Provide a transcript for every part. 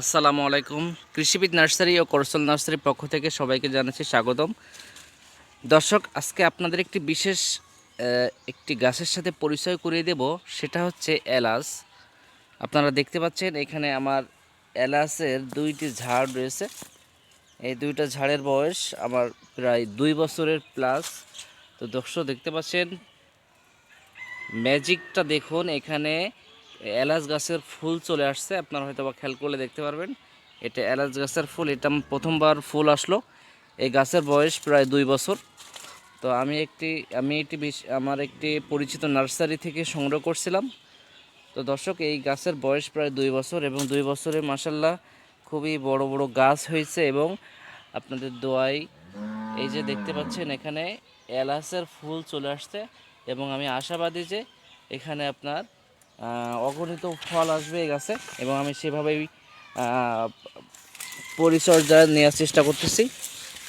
আসসালামু আলাইকুম। কৃষিবিদ নার্সারি ও করসল নার্সারির পক্ষ থেকে সবাইকে জানাচ্ছি স্বাগতম। দর্শক, আজকে আপনাদের একটি বিশেষ একটি গাছের সাথে পরিচয় করিয়ে দেব। সেটা হচ্ছে এলাচ। আপনারা দেখতে পাচ্ছেন, এখানে আমার এলাচের দুইটি ঝাড় রয়েছে। এই দুইটা ঝাড়ের বয়স আমার প্রায় দুই বছরের প্লাস। তো দর্শক, দেখতে পাচ্ছেন, ম্যাজিকটা দেখুন, এখানে এলাচ গাছের ফুল চলে আসছে, আপনারা হয়তো বা খেয়াল করলে দেখতে পারবেন। এটা এলাচ গাছের ফুল, এটা প্রথমবার ফুল আসলো। এই গাছের বয়স প্রায় দুই বছর। তো আমি একটি আমি একটি আমার একটি পরিচিত নার্সারি থেকে সংগ্রহ করছিলাম। তো দর্শক, এই গাছের বয়স প্রায় দুই বছর এবং দুই বছরে মাসাল্লাহ খুবই বড় বড় গাছ হয়েছে এবং আপনাদের দোয়াই এই যে দেখতে পাচ্ছেন, এখানে এলাচের ফুল চলে আসছে এবং আমি আশাবাদী যে এখানে আপনার অগণিত ফল আসবে এই গাছে এবং আমি সেভাবেই পরিচর্যা নেওয়ার চেষ্টা করতেছি।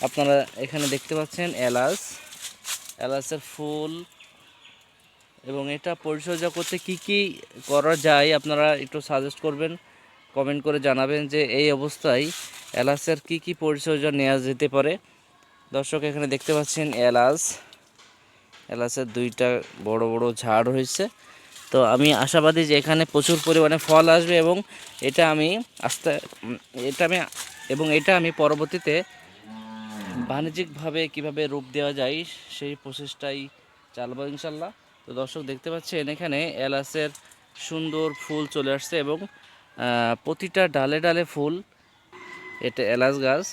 আপনারা এখানে দেখতে পাচ্ছেন এলাচ, এলাচের ফুল। এবং এটা পরিচর্যা করতে কি কি করা যায় আপনারা একটু সাজেস্ট করবেন কমেন্ট করে জানাবেন যে এই অবস্থায় এলাচের কি কি পরিচর্যা নেওয়া যেতে পারে। দর্শক, এখানে দেখতে পাচ্ছেন এলাচ। এলাচের দুইটা বড় বড় ঝাড় হয়েছে। তো আমি আশাবাদী যে এখানে প্রচুর পরিমাণে ফল আসবে এবং এটা আমি আস্তে এটা আমি, এবং এটা আমি পরবর্তীতে বাণিজ্যিকভাবে কীভাবে রূপ দেওয়া যায় সেই প্রসেসটাই চালাবো ইনশাল্লাহ। তো দর্শক দেখতে পাচ্ছেন, এখানে এলাচের সুন্দর ফুল চলে আসছে এবং প্রতিটা ডালে ডালে ফুল, এটা এলাচ গাছ।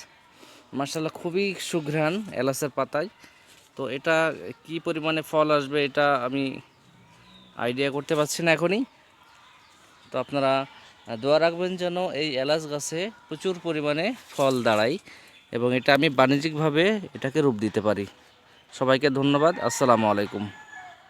মার্শাল্লাহ খুবই সুঘ্রাণ এলাচের পাতায়। তো এটা কি পরিমাণে ফল আসবে এটা আমি আইডিয়া করতে পারছি না এখনই। তো আপনারা দোয়া রাখবেন যেন এই এলাচ গাছে প্রচুর পরিমাণে ফল দাঁড়ায় এবং এটা আমি বাণিজ্যিকভাবে এটাকে রূপ দিতে পারি। সবাইকে ধন্যবাদ। আসসালামু আলাইকুম।